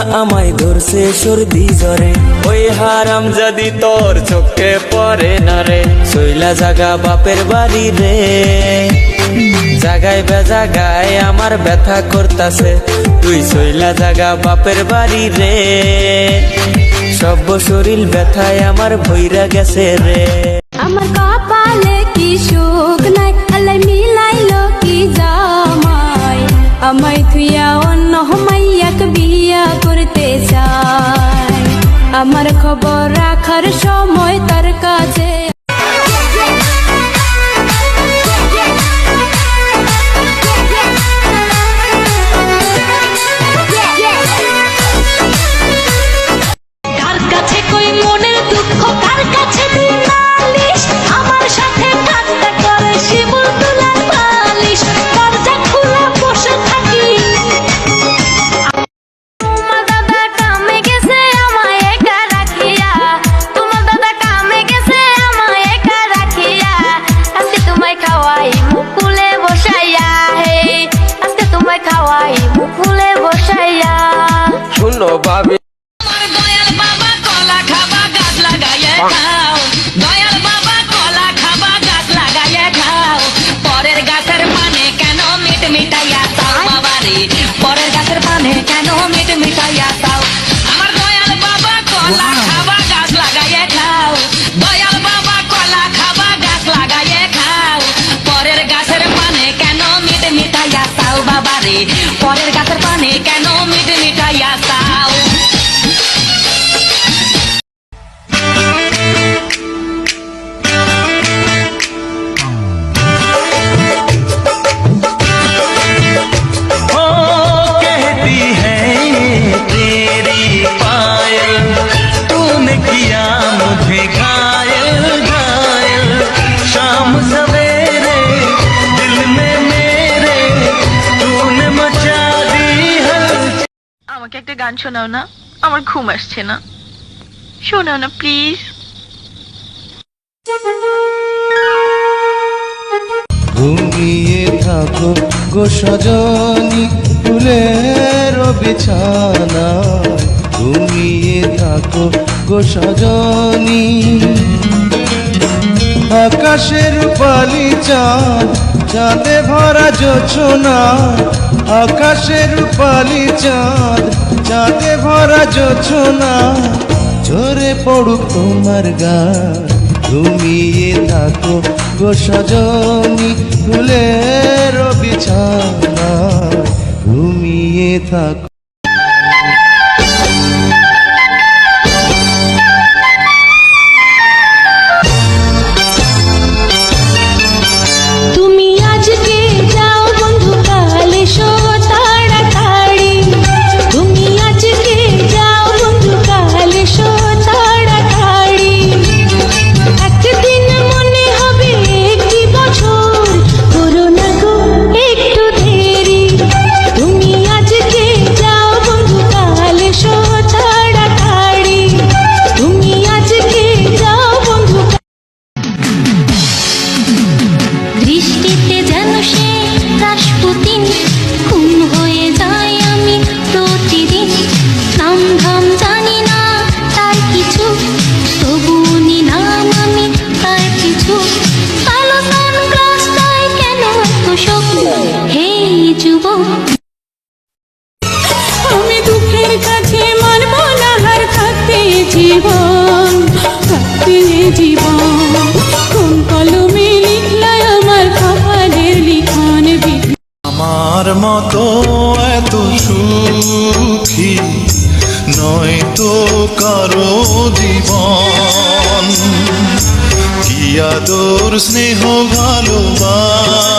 আমায় ধরছে সর্দি জ্বরে। ওই হারাম যদি তোর চোখে পড়ে না রে। শৈলা জাগা বাপের বাড়ি রে। জাগায় বেজাগায় আমার ব্যথা করতাছে। তুই শৈলা জাগা বাপের বাড়ি রে। সব শরীর ব্যথায় আমার ভৈরা গেছে রে। আমার কপালে কি সুখ নাই? জামাই আমায় থুইয়া অন্য মাইয়াক বিয়া করতে চায়। আমার খবর রাখার সময় তার কাছে গান শোনাও না, আমার ঘুম আসছে না। শোনাও না, প্লিজ। ঘুমিয়ে থাকো গো সজনী, ফুলের বিছানা। ঘুমিয়ে থাকো গো সজনী, আকাশের পালি চাঁদ চাঁদে ভরা জোছনা। আকাশের পালি চাঁদ চাঁদে ভরা জোছনা ঝরে পড়ুক তোমার গা। ঘুমিয়ে থাকো গো সজনী ফুলের বিছানা ঘুমিয়ে থাকো। নাম ধাম জানি না তার কিছু তবুনি নাম আমি তার কিছু। কালো সানগ্লাসটায় কেন এত শোক হে যুবক। আমি দুঃখের কাছে মানব না হার থাকতে জীবন থাকতে জীবন। কোন কলমে লিখলাই আমার কপালের লিখন আমার মতো সুখী নয় তো কারও জীবন। কি আদর স্নেহ ভালোবাসা